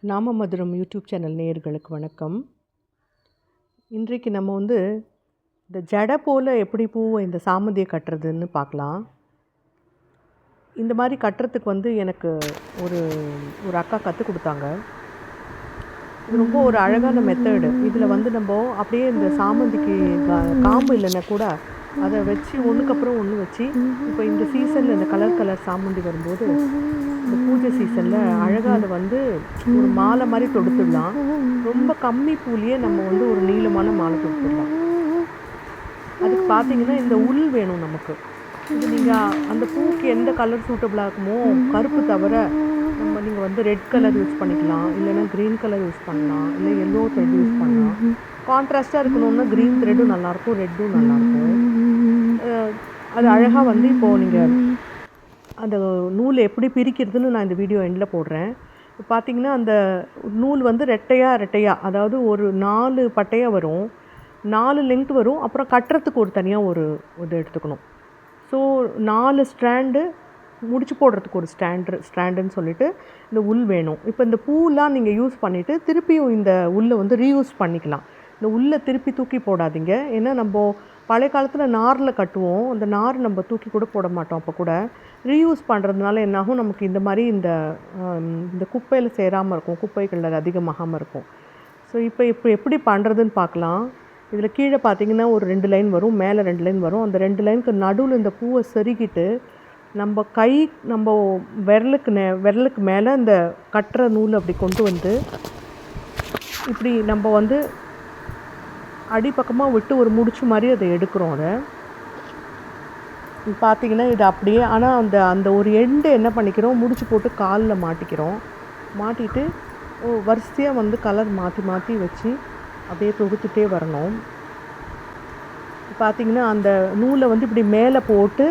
நாம மதுரம் YouTube channel நேயர்களுக்கு வணக்கம். இன்றைக்கு நம்ம வந்து இந்த ஜடை போல் எப்படி பூவை இந்த சாமந்தியை கட்டுறதுன்னு பார்க்கலாம். இந்த மாதிரி கட்டுறதுக்கு வந்து எனக்கு ஒரு ஒரு அக்கா கற்றுக் கொடுத்தாங்க. இது ரொம்ப ஒரு அழகான மெத்தடு இதில் வந்து நம்ம அப்படியே இந்த சாமந்திக்கு கா- காம்பு இல்லைன்னா கூட அதை வச்சு ஒன்றுக்கு அப்புறம் ஒன்று வச்சு இப்போ இந்த சீசனில் இந்த கலர் கலர் சாமந்தி வரும்போது இந்த பூஜை சீசனில் அழகாக அதை வந்து ஒரு மாலை மாதிரி தொடுத்துடலாம். ரொம்ப கம்மி பூலியே நம்ம வந்து ஒரு நீளமான மாலை தொடுத்துடலாம். அதுக்கு பார்த்தீங்கன்னா இந்த உள் வேணும் நமக்கு. இது நீங்கள் அந்த பூக்கு எந்த கலர் சூட்டபிளாக இருக்குமோ கருப்பு தவிர நம்ம நீங்கள் வந்து ரெட் கலர் யூஸ் பண்ணிக்கலாம் இல்லைன்னா க்ரீன் கலர் யூஸ் பண்ணலாம் இல்லை எல்லோ த்ரெட் யூஸ் பண்ணலாம். கான்ட்ராஸ்ட்டாக இருக்கணும்னா க்ரீன் த்ரெட்டும் நல்லாயிருக்கும் ரெட்டும் நல்லாயிருக்கும். அது அழகாக வந்து இப்போது நீங்கள் அந்த நூல் எப்படி பிரிக்கிறதுன்னு நான் இந்த வீடியோ எண்டில் போடுறேன். இப்போ பார்த்தீங்கன்னா அந்த நூல் வந்து ரெட்டையாக ரெட்டையாக அதாவது ஒரு நாலு பட்டையாக வரும். நாலு லெங்க்த் வரும். அப்புறம் கட்டுறதுக்கு ஒரு தனியாக ஒரு இது எடுத்துக்கணும். ஸோ நாலு ஸ்ட்ராண்டு முடிச்சு போடுறதுக்கு ஒரு ஸ்டாண்டு ஸ்டாண்டுன்னு சொல்லிட்டு இந்த உள் வேணும். இப்போ இந்த பூலாம் நீங்கள் யூஸ் பண்ணிவிட்டு திருப்பியும் இந்த உள்ளை வந்து ரீயூஸ் பண்ணிக்கலாம். இந்த உள்ளே திருப்பி தூக்கி போடாதீங்க. ஏன்னா நம்ம பழைய காலத்தில் நாரில் கட்டுவோம். அந்த நார் நம்ம தூக்கி கூட போட மாட்டோம் அப்போ கூட. ரீயூஸ் பண்ணுறதுனால என்னாகும்? நமக்கு இந்த மாதிரி இந்த இந்த குப்பையில் சேராமல் இருக்கும். குப்பைகள் அது அதிகமாகாமல் இருக்கும். ஸோ இப்போ இப்போ எப்படி பண்ணுறதுன்னு பார்க்கலாம். இதில் கீழே பார்த்தீங்கன்னா ஒரு ரெண்டு லைன் வரும். மேலே ரெண்டு லைன் வரும். அந்த ரெண்டு லைனுக்கு நடுவில் இந்த பூவை செருகிட்டு நம்ம கை நம்ம விரலுக்கு நே விரலுக்கு மேலே இந்த கட்டுற நூல் அப்படி கொண்டு வந்து இப்படி நம்ம வந்து அடிப்பக்கமாக விட்டு ஒரு முடிச்சு மாதிரி அதை எடுக்கிறோம் அதை. பார்த்தீங்கன்னா இது அப்படியே ஆனால் அந்த அந்த ஒரு எண்டு என்ன பண்ணிக்கிறோம்? முடிச்சு போட்டு காலில் மாட்டிக்கிறோம். மாட்டிட்டு ஓ வரிசையாக வந்து கலர் மாற்றி மாற்றி வச்சு அப்படியே தொகுத்துட்டே வரணும். பார்த்தீங்கன்னா அந்த நூலை வந்து இப்படி மேலே போட்டு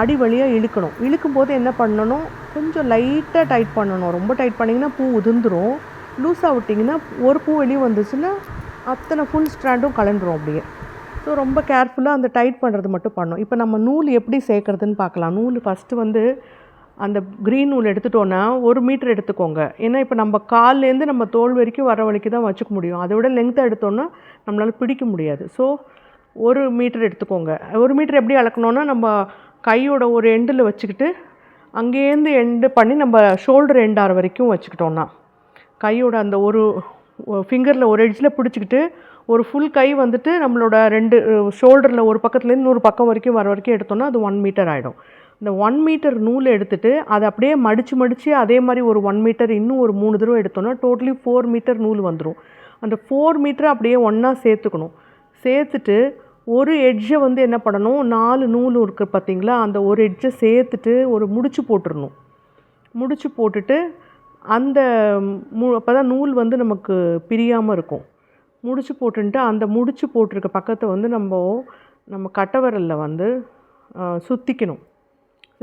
அடி வழியாக இழுக்கணும். இழுக்கும் போது என்ன பண்ணணும்? கொஞ்சம் லைட்டாக டைட் பண்ணணும். ரொம்ப டைட் பண்ணிங்கன்னா பூ உதிர்ந்துடும் லூஸாக விட்டிங்கன்னா ஒரு பூ வெளியே வந்துச்சுன்னா அத்தனை ஃபுல் ஸ்ட்ராண்டும் கலண்டுரும் அப்படியே. ஸோ ரொம்ப கேர்ஃபுல்லாக அந்த டைட் பண்ணுறது மட்டும் பண்ணணும் இப்போ நம்ம நூல் எப்படி சேர்க்குறதுன்னு பார்க்கலாம். நூல் ஃபஸ்ட்டு வந்து அந்த க்ரீன் நூல் எடுத்துட்டோன்னா ஒரு மீட்டர் எடுத்துக்கோங்க. ஏன்னா இப்போ நம்ம கால்லேருந்து நம்ம தோல் வரைக்கும் வர வரைக்கும் தான் வச்சுக்க முடியும். அதை விட லெங்க்த்தாக எடுத்தோன்னா நம்மளால் பிடிக்க முடியாது. ஸோ ஒரு மீட்டர் எடுத்துக்கோங்க. ஒரு மீட்டர் எப்படி அளக்கணுன்னா நம்ம கையோட ஒரு எண்டில் வச்சுக்கிட்டு அங்கேருந்து எண்டு பண்ணி நம்ம ஷோல்டர் எண்டார் வரைக்கும் வச்சுக்கிட்டோன்னா கையோட அந்த ஒரு ஃபிங்கரில் ஒரு எட்ஜில் பிடிச்சிக்கிட்டு ஒரு ஃபுல் கை வந்துட்டு நம்மளோட ரெண்டு ஷோல்டரில் ஒரு பக்கத்துலேருந்து இன்னொரு பக்கம் வரைக்கும் வர வரைக்கும் எடுத்தோன்னா அது ஒன் மீட்டர் ஆகிடும் இந்த ஒன் மீட்டர் நூலை எடுத்துகிட்டு அதை அப்படியே மடித்து மடித்து அதே மாதிரி ஒரு ஒன் மீட்டர் இன்னும் ஒரு மூணு தடவை எடுத்தோன்னா டோட்டலி ஃபோர் மீட்டர் நூல் வந்துடும் அந்த ஃபோர் மீட்டரை அப்படியே ஒன்றா சேர்த்துக்கணும். சேர்த்துட்டு ஒரு எட்ஜை வந்து என்ன பண்ணணும்? நாலு நூல் இருக்குது பார்த்தீங்களா அந்த ஒரு எட்ஜை சேர்த்துட்டு ஒரு முடிச்சு போட்டுடணும் முடிச்சு போட்டுட்டு அந்த மு அப்போ தான் நூல் வந்து நமக்கு பிரியாமல் இருக்கும். முடிச்சு போட்டுன்ட்டு அந்த முடிச்சு போட்டிருக்க பக்கத்தை வந்து நம்ம நம்ம கட்டவரலில் வந்து சுற்றிக்கணும்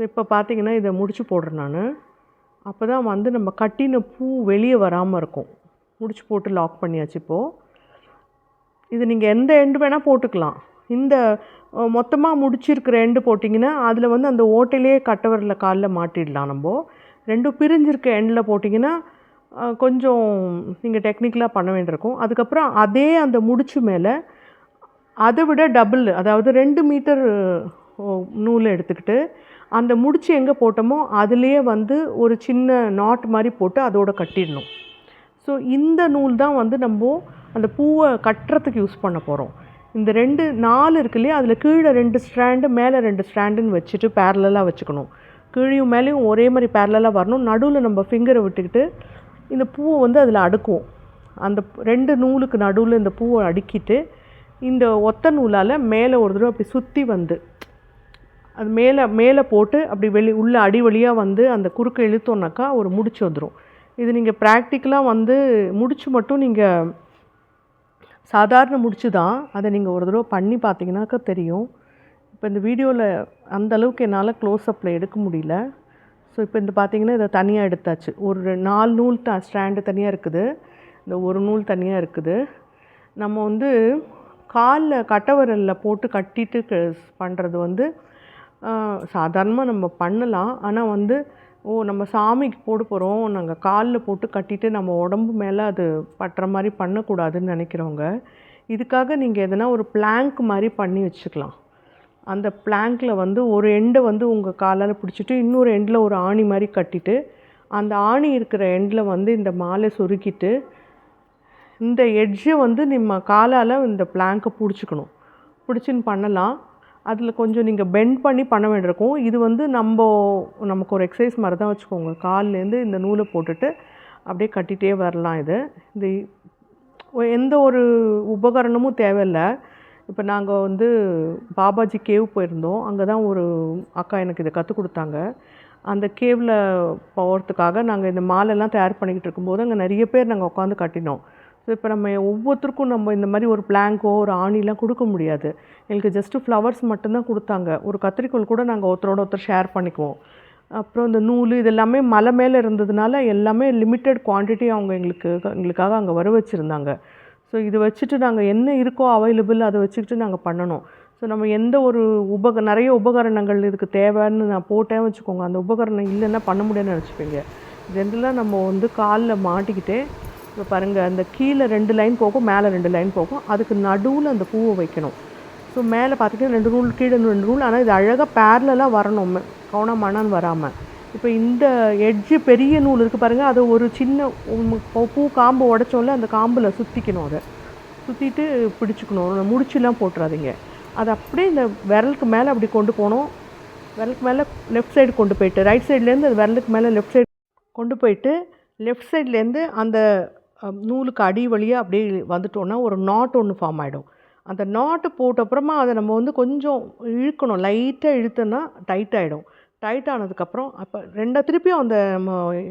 இப்போ பார்த்தீங்கன்னா இதை முடிச்சு போடுறேன் நான். அப்போ தான் வந்து நம்ம கட்டின பூ வெளியே வராமல் இருக்கும். முடிச்சு போட்டு லாக் பண்ணியாச்சு இப்போது இது நீங்கள் எந்த எண்டு வேணால் போட்டுக்கலாம். இந்த மொத்தமாக முடிச்சிருக்கிற எண்டு போட்டிங்கன்னா அதில் வந்து அந்த ஓட்டையிலே கட்டவரில் காலில் மாட்டிடலாம் நம்ம. ரெண்டும் பிரிஞ்சிருக்க எண்டில் போட்டிங்கன்னா கொஞ்சம் நீங்கள் டெக்னிக்கலாக பண்ண வேண்டியிருக்கும். அதுக்கப்புறம் அதே அந்த முடிச்சு மேலே அதை விட டபுள் அதாவது ரெண்டு மீட்டர் நூலை எடுத்துக்கிட்டு அந்த முடிச்சு எங்கே போட்டோமோ அதுலேயே வந்து ஒரு சின்ன நாட் மாதிரி போட்டு அதோட கட்டிடணும். ஸோ இந்த நூல் தான் வந்து நம்ம அந்த பூவை கட்டுறதுக்கு யூஸ் பண்ண போகிறோம் இந்த ரெண்டு நாலு இருக்கு இல்லையா அதில் கீழே ரெண்டு ஸ்ட்ராண்டு மேலே ரெண்டு ஸ்ட்ராண்டுன்னு வச்சுட்டு பேரலாக வச்சுக்கணும். கீழையும் மேலேயும் ஒரே மாதிரி பேரலாக வரணும். நடுவில் நம்ம ஃபிங்கரை விட்டுக்கிட்டு இந்த பூவை வந்து அதில் அடுக்குவோம். அந்த ரெண்டு நூலுக்கு நடுவில் இந்த பூவை அடுக்கிட்டு இந்த ஒத்த நூலால் மேலே ஒரு தடவை அப்படி சுற்றி வந்து அது மேலே மேலே போட்டு அப்படி வெளி உள்ள அடி வழியாக வந்து அந்த குறுக்க இழுத்தோன்னாக்கா ஒரு முடிச்சு வந்துடும் இது நீங்கள் ப்ராக்டிக்கலாக வந்து முடிச்சு மட்டும் நீங்கள் சாதாரண முடிச்சு தான் அதை நீங்கள் ஒரு தடவை பண்ணி பார்த்தீங்கன்னாக்கா தெரியும். இப்போ இந்த வீடியோவில் அந்த அளவுக்கு என்னால் க்ளோஸ்அப்பில் எடுக்க முடியல. ஸோ இப்போ இந்த பார்த்தீங்கன்னா இதை தனியாக எடுத்தாச்சு. ஒரு நாலு நூல் த ஸ்டாண்டு தனியாக இருக்குது. இந்த ஒரு நூல் தனியாக இருக்குது. நம்ம வந்து காலில் கட்டவரலில் போட்டு கட்டிட்டு பண்ணுறது வந்து சாதாரணமாக நம்ம பண்ணலாம். ஆனால் வந்து ஓ நம்ம சாமிக்கு போட போகிறோம் நாங்கள் காலில் போட்டு கட்டிட்டு நம்ம உடம்பு மேலே அது பட்டுற மாதிரி பண்ணக்கூடாதுன்னு நினைக்கிறவங்க இதுக்காக நீங்கள் எதனா ஒரு பிளாங்க் மாதிரி பண்ணி வச்சுக்கலாம். அந்த பிளாங்க்கில் வந்து ஒரு எண்டை வந்து உங்கள் காலால் பிடிச்சிட்டு இன்னொரு எண்டில் ஒரு ஆணி மாதிரி கட்டிட்டு அந்த ஆணி இருக்கிற எண்டில் வந்து இந்த மாலை சொருக்கிட்டு இந்த எட்ஜை வந்து நம்ம காலால் இந்த பிளாங்கை பிடிச்சிக்கணும். பிடிச்சின்னு பண்ணலாம். அதில் கொஞ்சம் நீங்கள் பெண்ட் பண்ணி பண்ண வேண்டியிருக்கும். இது வந்து நம்ம நமக்கு ஒரு எக்ஸசைஸ் மாதிரி தான் வச்சுக்கோங்க கால்லேருந்து இந்த நூலை போட்டுட்டு அப்படியே கட்டிகிட்டே வரலாம் இது. இந்த எந்த ஒரு உபகரணமும் தேவையில்ல. இப்போ நாங்கள் வந்து பாபாஜி கேவ் போயிருந்தோம். அங்கே தான் ஒரு அக்கா எனக்கு இதை கற்றுக் கொடுத்தாங்க. அந்த கேவில் போகிறதுக்காக நாங்கள் இந்த மாலைலாம் தயார் பண்ணிக்கிட்டு இருக்கும்போது அங்கே நிறைய பேர் நாங்கள் உட்காந்து கட்டினோம். ஸோ இப்போ நம்ம ஒவ்வொருத்தருக்கும் நம்ம இந்த மாதிரி ஒரு பிளாங்கோ ஒரு ஆணிலாம் கொடுக்க முடியாது. எங்களுக்கு ஜஸ்ட்டு ஃப்ளவர்ஸ் மட்டும்தான் கொடுத்தாங்க. ஒரு கத்திரிக்கோல் கூட நாங்கள் ஒருத்தரோட ஒருத்தர் ஷேர் பண்ணிக்குவோம். அப்புறம் இந்த நூல் இது எல்லாமே மலை மேலே இருந்ததுனால எல்லாமே லிமிட்டெட் குவான்டிட்டி அவங்க எங்களுக்கு எங்களுக்காக அங்கே வர வச்சுருந்தாங்க. ஸோ இது வச்சுட்டு நாங்கள் என்ன இருக்கோ அவைலபிள் அதை வச்சுக்கிட்டு நாங்கள் பண்ணணும். ஸோ நம்ம எந்த ஒரு உபக நிறைய உபகரணங்கள் இதுக்கு தேவைன்னு நான் போட்டேன் வச்சுக்கோங்க. அந்த உபகரணம் இல்லைன்னா பண்ண முடியாதுன்னு நினச்சிப்பீங்க. ஜென்ரலாக நம்ம வந்து காலில் மாட்டிக்கிட்டே இப்போ பாருங்கள் அந்த கீழே ரெண்டு லைன் போகும் மேலே ரெண்டு லைன் போகும். அதுக்கு நடுவில் அந்த பூவை வைக்கணும். ஸோ மேலே பார்த்தீங்கன்னா ரெண்டு நூல் கீழே ரெண்டு நூல் ஆனால் இது அழகாக பேரலாக வரணும். கவுனா வராமல் இப்போ இந்த எட்ஜு பெரிய நூல் இருக்குது பாருங்கள் அதை ஒரு சின்ன பூ காம்பு உடச்சோல்ல அந்த காம்பில் சுற்றிக்கணும் அதை. சுற்றிட்டு பிடிச்சிக்கணும். முடிச்சுலாம் போட்டுறாதீங்க. அதை அப்படியே இந்த விரலுக்கு மேலே அப்படி கொண்டு போகணும். விரலுக்கு மேலே லெஃப்ட் சைடு கொண்டு போயிட்டு ரைட் சைட்லேருந்து அது விரலுக்கு மேலே லெஃப்ட் சைடு கொண்டு போயிட்டு லெஃப்ட் சைட்லேருந்து அந்த நூலுக்கு அடி வழியாக அப்படியே வந்துட்டோன்னா ஒரு நாட் ஒன்று ஃபார்ம் ஆகிடும் அந்த நாட்டு போட்ட அப்புறமா அதை நம்ம வந்து கொஞ்சம் இழுக்கணும். லைட்டாக இழுத்தோன்னா டைட் ஆகிடும் டைட் ஆனதுக்கப்புறம் அப்போ ரெண்டை திருப்பியும் அந்த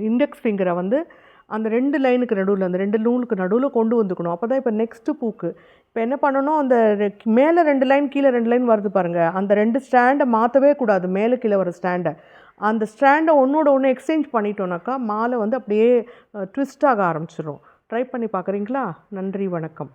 இண்டெக்ஸ் ஃபிங்கரை வந்து அந்த ரெண்டு லைனுக்கு நடுவில் அந்த ரெண்டு நூலுக்கு நடுவில் கொண்டு வந்துக்கணும். அப்போ தான் இப்போ நெக்ஸ்ட்டு பூக்கு. இப்போ என்ன பண்ணணும்? அந்த மேலே ரெண்டு லைன் கீழே ரெண்டு லைன் வருது பாருங்கள் அந்த ரெண்டு ஸ்டாண்டை மாற்றவே கூடாது. மேலே கீழே வர ஸ்டாண்டை அந்த ஸ்டாண்டை ஒன்றோட ஒன்று எக்ஸ்சேஞ்ச் பண்ணிட்டோன்னாக்கா மாலை வந்து அப்படியே ட்விஸ்ட் ஆக ஆரம்பிச்சிடும் ட்ரை பண்ணி பார்க்குறீங்களா நன்றி வணக்கம்.